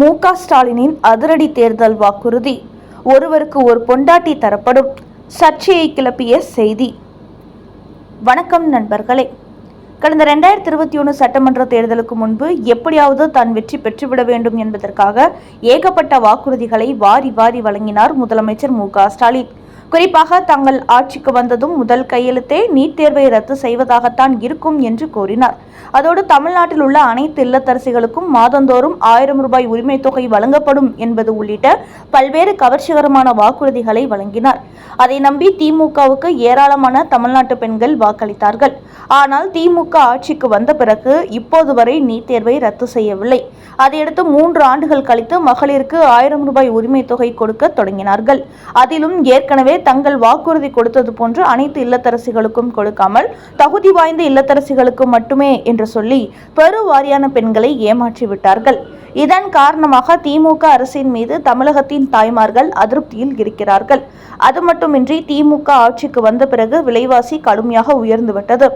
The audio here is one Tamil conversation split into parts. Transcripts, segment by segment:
மு க ஸ்டாலினின் அதிரடி தேர்தல் வாக்குறுதி. ஒருவருக்கு ஒரு பொண்டாட்டி தரப்படும் சர்ச்சையை கிளப்பிய செய்தி. வணக்கம் நண்பர்களே. கடந்த ரெண்டாயிரத்தி இருபத்தி ஒன்று சட்டமன்ற தேர்தலுக்கு முன்பு எப்படியாவது தான் வெற்றி பெற்றுவிட வேண்டும் என்பதற்காக ஏகப்பட்ட வாக்குறுதிகளை வாரி வாரி வழங்கினார் முதலமைச்சர் மு க ஸ்டாலின். குறிப்பாக தங்கள் ஆட்சிக்கு வந்ததும் முதல் கையெழுத்தே நீட் தேர்வை ரத்து செய்வதாகத்தான் இருக்கும் என்று கூறினார். அதோடு தமிழ்நாட்டில் உள்ள அனைத்து இல்லத்தரசிகளுக்கும் மாதந்தோறும் ஆயிரம் ரூபாய் உரிமை தொகை வழங்கப்படும் என்பது உள்ளிட்ட பல்வேறு கவர்ச்சிகரமான வாக்குறுதிகளை வழங்கினார். அதை நம்பி திமுகவுக்கு ஏராளமான தமிழ்நாட்டு பெண்கள் வாக்களித்தார்கள். ஆனால் திமுக ஆட்சிக்கு வந்த பிறகு இப்போது வரை நீட் தேர்வை ரத்து செய்யவில்லை. அதையடுத்து மூன்று ஆண்டுகள் கழித்து மகளிருக்கு ஆயிரம் ரூபாய் உரிமை தொகை கொடுக்க தொடங்கினார்கள். அதிலும் ஏற்கனவே தங்கள் வாக்குறுதி கொடுத்தது போன்று அனைத்து இல்லத்தரசிகளுக்கும் கொடுக்காமல் தகுதி வாய்ந்த இல்லத்தரசிகளுக்கு மட்டுமே என்று சொல்லி பெருவாரியான பெண்களை ஏமாற்றி விட்டார்கள். இதன் காரணமாக திமுக அரசின் மீது தமிழகத்தின் தாய்மார்கள் அதிருப்தியில் இருக்கிறார்கள். அது மட்டுமின்றி திமுக ஆட்சிக்கு வந்த பிறகு விலைவாசி கடுமையாக உயர்ந்துவிட்டது.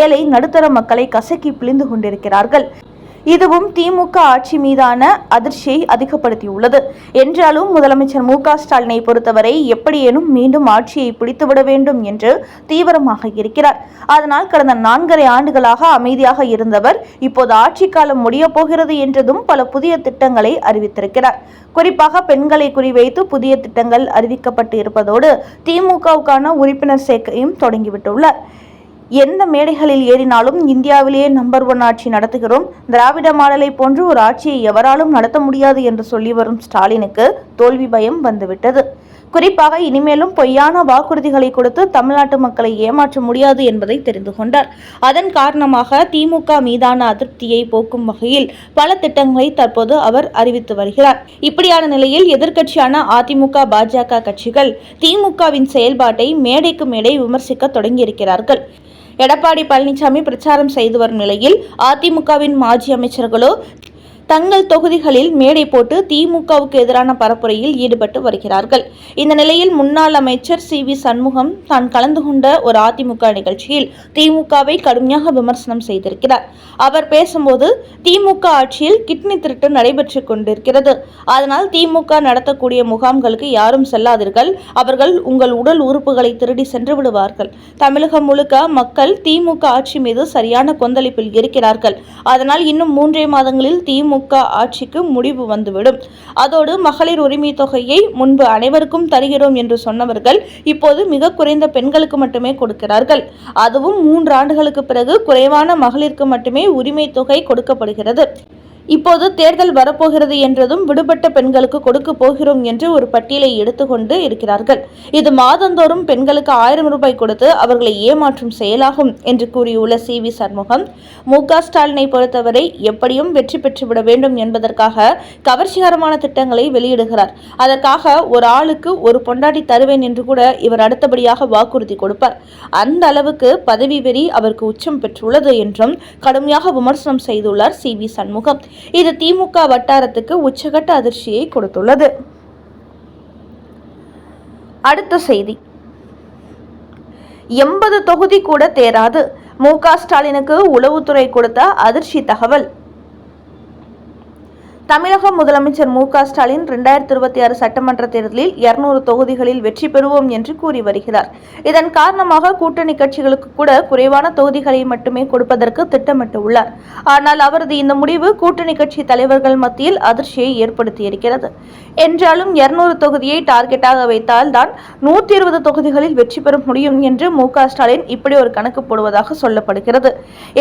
ஏழை நடுத்தர மக்களை கசக்கி பிழிந்து கொண்டிருக்கிறார்கள். இதுவும் திமுக ஆட்சி மீதான அதிர்ச்சியை அதிகப்படுத்தியுள்ளது. என்றாலும் முதலமைச்சர் மு க ஸ்டாலினை பொறுத்தவரை எப்படியேனும் மீண்டும் ஆட்சியை பிடித்துவிட வேண்டும் என்று தீவிரமாக இருக்கிறார். அதனால் கடந்த நான்கரை ஆண்டுகளாக அமைதியாக இருந்தவர் இப்போது ஆட்சி காலம் முடியப் போகிறது என்றதும் பல புதிய திட்டங்களை அறிவித்திருக்கிறார். குறிப்பாக பெண்களை குறிவைத்து புதிய திட்டங்கள் அறிவிக்கப்பட்டு இருப்பதோடு திமுகவுக்கான உறுப்பினர் சேர்க்கையும் தொடங்கிவிட்டுள்ளார். எந்த மேடைகளில் ஏறினாலும் இந்தியாவிலேயே நம்பர் ஒன் ஆட்சி நடத்துகிறோம். திராவிட மாடலை போன்று ஒரு ஆட்சியை எவராலும் நடத்த முடியாது என்று சொல்லி வரும் ஸ்டாலினுக்கு தோல்வி பயம் வந்துவிட்டது. குறிப்பாக இனிமேலும் பொய்யான வாக்குறுதிகளை கொடுத்து தமிழ்நாட்டு மக்களை ஏமாற்ற முடியாது என்பதை தெரிந்து கொண்டார். அதன் காரணமாக திமுக மீதான அதிருப்தியை போக்கும் வகையில் பல திட்டங்களை தற்போது அவர் அறிவித்து வருகிறார். இப்படியான நிலையில் எதிர்க்கட்சியான அதிமுக பாஜக கட்சிகள் திமுகவின் செயல்பாட்டை மேடைக்கு மேடை விமர்சிக்க தொடங்கியிருக்கிறார்கள். எடப்பாடி பழனிசாமி பிரச்சாரம் செய்து வரும் நிலையில் அதிமுகவின் மாஜி அமைச்சர்களோ தங்கள் தொகுதிகளில் மேடை போட்டு திமுகவுக்கு எதிரான பரப்புரையில் ஈடுபட்டு வருகிறார்கள். இந்த நிலையில் முன்னாள் அமைச்சர் சி. வி. சண்முகம் தான் கலந்து கொண்ட ஒரு அதிமுக நிகழ்ச்சியில் திமுகவை கடுமையாக விமர்சனம் செய்திருக்கிறார். அவர் பேசும்போது திமுக ஆட்சியில் கிட்னி திருட்டு நடைபெற்று கொண்டிருக்கிறது. அதனால் திமுக நடத்தக்கூடிய முகாம்களுக்கு யாரும் செல்லாதீர்கள். அவர்கள் உங்கள் உடல் உறுப்புகளை திருடி சென்று விடுவார்கள். தமிழகம் முழுக்க மக்கள் திமுக ஆட்சி மீது சரியான கொந்தளிப்பில் இருக்கிறார்கள். அதனால் இன்னும் மூன்றே மாதங்களில் திமுக ஆட்சிக்கு முடிவு வந்துவிடும். அதோடு மகளிர் உரிமை தொகையை முன்பு அனைவருக்கும் தருகிறோம் என்று சொன்னவர்கள் இப்போது மிக குறைந்த பெண்களுக்கு மட்டுமே கொடுக்கிறார்கள். அதுவும் மூன்று ஆண்டுகளுக்கு பிறகு குறைவான மகளிருக்கு மட்டுமே உரிமை தொகை கொடுக்கப்படுகிறது. இப்போது தேர்தல் வரப்போகிறது என்றதும் விடுபட்ட பெண்களுக்கு கொடுக்க போகிறோம் என்று ஒரு பட்டியலை எடுத்துக்கொண்டு இருக்கிறார்கள். இது மாதந்தோறும் பெண்களுக்கு ஆயிரம் ரூபாய் கொடுத்து அவர்களை ஏமாற்றும் செயலாகும் என்று கூறியுள்ள சி. வி. சண்முகம் மு. க. ஸ்டாலினை பொறுத்தவரை எப்படியும் வெற்றி பெற்றுவிட வேண்டும் என்பதற்காக கவர்ச்சிகரமான திட்டங்களை வெளியிடுகிறார். அதற்காக ஒரு ஆளுக்கு ஒரு பொண்டாட்டி தருவேன் என்று கூட இவர் அடுத்தபடியாக வாக்குறுதி கொடுப்பார். அந்த அளவுக்கு பதவி வெறி அவருக்கு உச்சம் பெற்றுள்ளது என்றும் கடுமையாக விமர்சனம் செய்துள்ளார் சி. வி. சண்முகம். இது திமுக வட்டாரத்துக்கு உச்சகட்ட அதிர்ச்சியை கொடுத்துள்ளது. அடுத்த செய்தி. எண்பது தொகுதி கூட தேராது. மு க ஸ்டாலினுக்கு உளவுத்துறை கொடுத்த அதிர்ச்சி தகவல். தமிழக முதலமைச்சர் மு க ஸ்டாலின் இரண்டாயிரத்தி இருபத்தி ஆறு சட்டமன்ற தேர்தலில் இருநூறு தொகுதிகளில் வெற்றி பெறுவோம் என்று கூறி வருகிறார். இதன் காரணமாக கூட்டணி கட்சிகளுக்கு கூட குறைவான தொகுதிகளை மட்டுமே கொடுப்பதற்கு திட்டமிட்டுள்ளார். ஆனால் அவரது இந்த முடிவு கூட்டணி கட்சி தலைவர்கள் மத்தியில் அதிர்ச்சியை ஏற்படுத்தியிருக்கிறது. என்றாலும் இருநூறு தொகுதியை டார்கெட்டாக வைத்தால் தான் நூற்றி இருபது தொகுதிகளில் வெற்றி பெற முடியும் என்று மு க ஸ்டாலின் இப்படி ஒரு கணக்கு போடுவதாக சொல்லப்படுகிறது.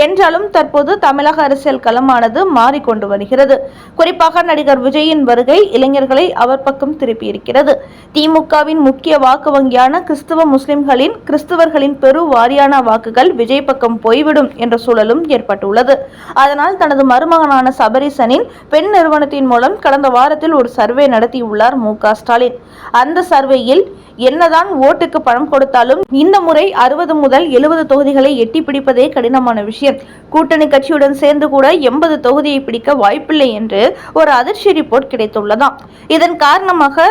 என்றாலும் தற்போது தமிழக அரசியல் களமானது மாறிக்கொண்டு வருகிறது. குறிப்பாக குறிப்பாக நடிகர் விஜயின் வருகை இளைஞர்களை அவர் பக்கம் திருப்பியிருக்கிறது. திமுகவின் முக்கிய வாக்கு வங்கியான கிறிஸ்துவ முஸ்லிம்களின் கிறிஸ்தவர்களின் பெரு வாரியான வாக்குகள் விஜய் பக்கம் போய்விடும் என்ற சூழலும் ஏற்பட்டுள்ளது. அதனால் தனது மருமகனான சபரிசனின் பெண் நிறுவனத்தின் மூலம் கடந்த வாரத்தில் ஒரு சர்வே நடத்தியுள்ளார் மு ஸ்டாலின். அந்த சர்வேயில் என்னதான் ஓட்டுக்கு பணம் கொடுத்தாலும் இந்த முறை அறுபது முதல் எழுபது தொகுதிகளை எட்டி பிடிப்பதே கடினமான விஷயம். கூட்டணி கட்சியுடன் சேர்ந்து கூட எண்பது தொகுதியை பிடிக்க வாய்ப்பில்லை என்று ஒரு அதிர்ச்சி ரிப்போர்ட் கிடைத்துள்ளதாம். இதன் காரணமாக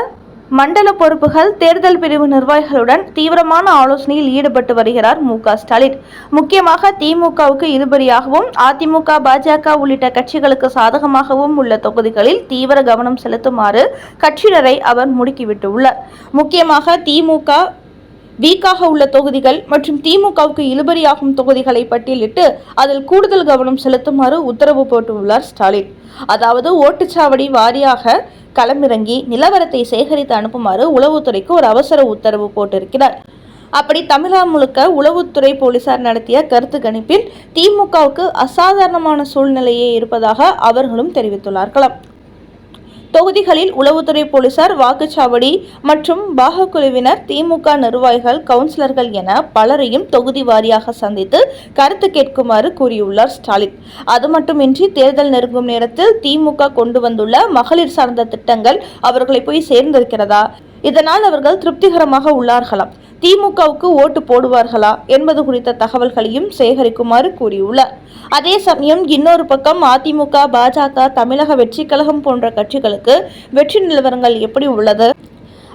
மண்டல பொறுப்புகள் தேர்தல் பிரிவு நிர்வாகிகளுடன் தீவிரமான ஆலோசனையில் ஈடுபட்டு வருகிறார் மு க ஸ்டாலின். முக்கியமாக திமுகவுக்கு இருபடியாகவும் அதிமுக பாஜக உள்ளிட்ட கட்சிகளுக்கு சாதகமாகவும் உள்ள தொகுதிகளில் தீவிர கவனம் செலுத்துமாறு கட்சியினரை அவர் முடுக்கிவிட்டுள்ளார். முக்கியமாக திமுக வீக்காக உள்ள தொகுதிகள் மற்றும் திமுகவுக்கு இழுபறியாகும் தொகுதிகளை பட்டியலிட்டு அதில் கூடுதல் கவனம் செலுத்துமாறு உத்தரவு போட்டுள்ளார் ஸ்டாலின். அதாவது ஓட்டுச்சாவடி வாரியாக களமிறங்கி நிலவரத்தை சேகரித்து அனுப்புமாறு உளவுத்துறைக்கு ஒரு அவசர உத்தரவு போட்டிருக்கிறார். அப்படி தமிழகம் முழுக்க உளவுத்துறை போலீசார் நடத்திய கருத்து கணிப்பில் திமுகவுக்கு அசாதாரணமான சூழ்நிலையே இருப்பதாக அவர்களும் தெரிவித்துள்ளார்களாம். தொகுதிகளில் உளவுத்துறை போலீசார் வாக்குச்சாவடி மற்றும் பாகக்குழுவினர் திமுக நிர்வாகிகள் கவுன்சிலர்கள் என பலரையும் தொகுதி வாரியாக சந்தித்து கருத்து கேட்குமாறு கூறியுள்ளார் ஸ்டாலின். அது மட்டுமின்றி தேர்தல் நெருங்கும் நேரத்தில் திமுக கொண்டு வந்துள்ள மகளிர் சார்ந்த திட்டங்கள் அவர்களை போய் சேர்ந்திருக்கிறதா? இதனால் அவர்கள் திருப்திகரமாக உள்ளார்களாம். திமுகவுக்கு ஓட்டு போடுவார்களா என்பது குறித்த தகவல்களையும் சேகரிக்குமாறு கூறியுள்ளார். அதே சமயம் இன்னொரு பக்கம் அதிமுக பாஜக தமிழக வெற்றி கழகம் போன்ற கட்சிகளுக்கு வெற்றி நிலவரங்கள் எப்படி உள்ளது?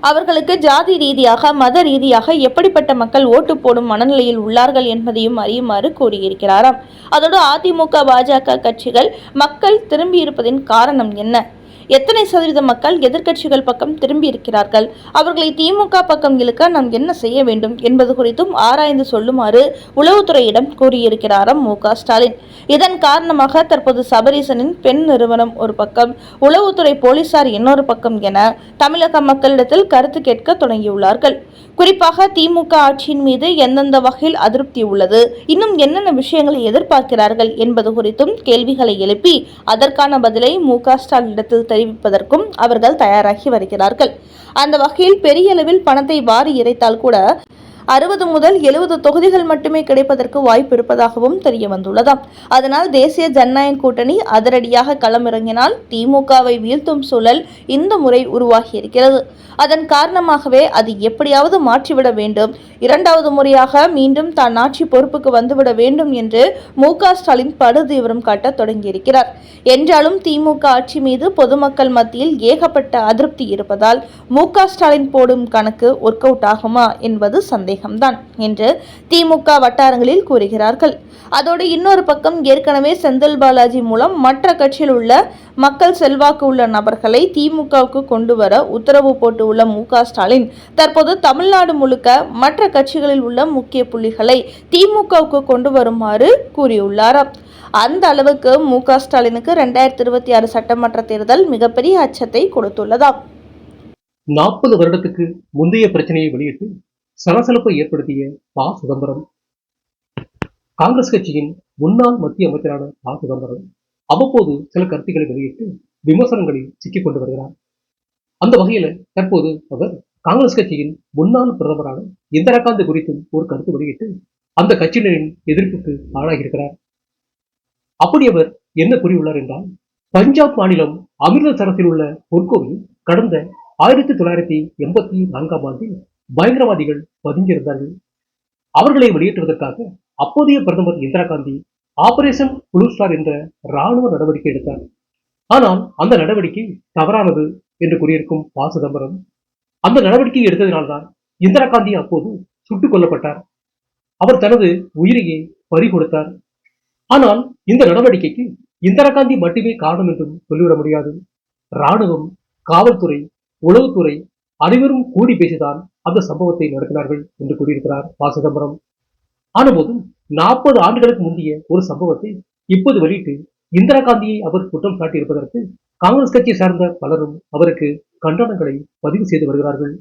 அவர்களுக்கு ஜாதி ரீதியாக மத ரீதியாக எப்படிப்பட்ட மக்கள் ஓட்டு போடும் மனநிலையில் உள்ளார்கள் என்பதையும் அறியுமாறு கூறியிருக்கிறாராம். அதோடு அதிமுக பாஜக கட்சிகள் மக்கள் திரும்பியிருப்பதின் காரணம் என்ன? எத்தனை சதவீத மக்கள் எதிர்க்கட்சிகள் பக்கம் திரும்பி இருக்கிறார்கள்? அவர்களை திமுக பக்கம் இழுக்க நாம் என்ன செய்ய வேண்டும் என்பது குறித்தும் ஆராய்ந்து சொல்லுமாறு உளவுத்துறையிடம் கூறியிருக்கிறாராம் மு க ஸ்டாலின். இதன் காரணமாக தற்போது சபரீசனின் பெண் நிறுவனம் ஒரு பக்கம் உளவுத்துறை போலீசார் இன்னொரு பக்கம் என தமிழக மக்களிடத்தில் கருத்து கேட்க தொடங்கியுள்ளார்கள். குறிப்பாக திமுக ஆட்சியின் மீது எந்தெந்த வகையில் அதிருப்தி உள்ளது? இன்னும் என்னென்ன விஷயங்களை எதிர்பார்க்கிறார்கள் என்பது குறித்தும் கேள்விகளை எழுப்பி அதற்கான பதிலை மு க ஸ்டாலினிடத்தில் தெரிவிப்பதற்கும் அவர்கள் தயாராகி வருகிறார்கள். அந்த வகையில் பெரிய அளவில் பணத்தை வாரி இறைத்தால் கூட அறுபது முதல் எழுபது தொகுதிகள் மட்டுமே கிடைப்பதற்கு வாய்ப்பு இருப்பதாகவும் தெரிய வந்துள்ளதாம் அதனால் தேசிய ஜனநாயக கூட்டணி அதிரடியாக களமிறங்கினால் திமுகவை வீழ்த்தும் சூழல் இந்த முறை உருவாகியிருக்கிறது. அதன் காரணமாகவே அது எப்படியாவது மாற்றிவிட வேண்டும். இரண்டாவது முறையாக மீண்டும் தான் ஆட்சி பொறுப்புக்கு வந்துவிட வேண்டும் என்று மு ஸ்டாலின் படுதீவிரம் காட்ட தொடங்கியிருக்கிறார். என்றாலும் திமுக ஆட்சி மீது பொதுமக்கள் மத்தியில் ஏகப்பட்ட அதிருப்தி இருப்பதால் மு ஸ்டாலின் போடும் கணக்கு ஒர்க் அவுட் ஆகுமா என்பது சந்தேகம். சந்தேகம்தான் என்று திமுக வட்டாரங்களில் கூறுகிறார்கள். அதோடு இன்னொரு பக்கம் ஏற்கனவே செந்தில் பாலாஜி மூலம் மற்ற கட்சியில் உள்ள மக்கள் செல்வாக்கு உள்ள நபர்களை திமுகவுக்கு கொண்டு வர உத்தரவு போட்டு உள்ள மு ஸ்டாலின் தற்போது தமிழ்நாடு முழுக்க மற்ற கட்சிகளில் உள்ள முக்கிய புள்ளிகளை திமுகவுக்கு கொண்டு வருமாறு கூறியுள்ளாராம் அந்த அளவுக்கு மு க ஸ்டாலினுக்கு ரெண்டாயிரத்தி இருபத்தி ஆறு சட்டமன்ற தேர்தல் மிகப்பெரிய அச்சத்தை கொடுத்துள்ளதாம் நாற்பது வருடத்துக்கு முந்தைய பிரச்சனையை வெளியிட்டு சலசலப்பை ஏற்படுத்திய ப சிதம்பரம். காங்கிரஸ் கட்சியின் முன்னாள் மத்திய அமைச்சரான ப சிதம்பரம் அவ்வப்போது சில கருத்துக்களை வெளியிட்டு விமர்சனங்களில் சிக்கிக் கொண்டு வருகிறார். அந்த வகையில தற்போது அவர் காங்கிரஸ் கட்சியின் முன்னாள் பிரதமரான இந்திரா காந்தி குறித்தும் ஒரு கருத்து வெளியிட்டு அந்த கட்சியினரின் எதிர்ப்புக்கு ஆளாகியிருக்கிறார். அப்படி அவர் என்ன கூறியுள்ளார் என்றால் பஞ்சாப் மாநிலம் அமிர்தசரத்தில் உள்ள பொற்கோவில் கடந்த ஆயிரத்தி தொள்ளாயிரத்தி எண்பத்தி நான்காம் ஆண்டில் பயங்கரவாதிகள் பதுங்கியிருந்தார்கள். அவர்களை வெளியேற்றுவதற்காக அப்போதைய பிரதமர் Indira Gandhi operation blue star என்ற ராணுவ நடவடிக்கை எடுத்தார். ஆனால் அந்த நடவடிக்கை தவறானது என்று கூறியிருக்கும் ப. சிதம்பரம் அந்த நடவடிக்கை எடுத்ததினால்தான் இந்திரா காந்தி அப்போது சுட்டுக் கொல்லப்பட்டார். அவர் தனது உயிரையே பறி கொடுத்தார். ஆனால் இந்த நடவடிக்கைக்கு இந்திரா காந்தி மட்டுமே காரணம் என்றும் சொல்லிவிட முடியாது. ராணுவம் காவல்துறை உளவுத்துறை அனைவரும் கூடி பேசிதான் அந்த சம்பவத்தை நடத்தினார்கள் என்று கூறியிருக்கிறார் ப. சிதம்பரம். ஆனபோதும் நாற்பது ஆண்டுகளுக்கு முந்தைய ஒரு சம்பவத்தை இப்போது வெளியிட்டு இந்திரா காந்தியை அவர் குற்றம் சாட்டியிருப்பதற்கு காங்கிரஸ் கட்சியை சார்ந்த பலரும் அவருக்கு கண்டனங்களை பதிவு செய்து வருகிறார்கள்.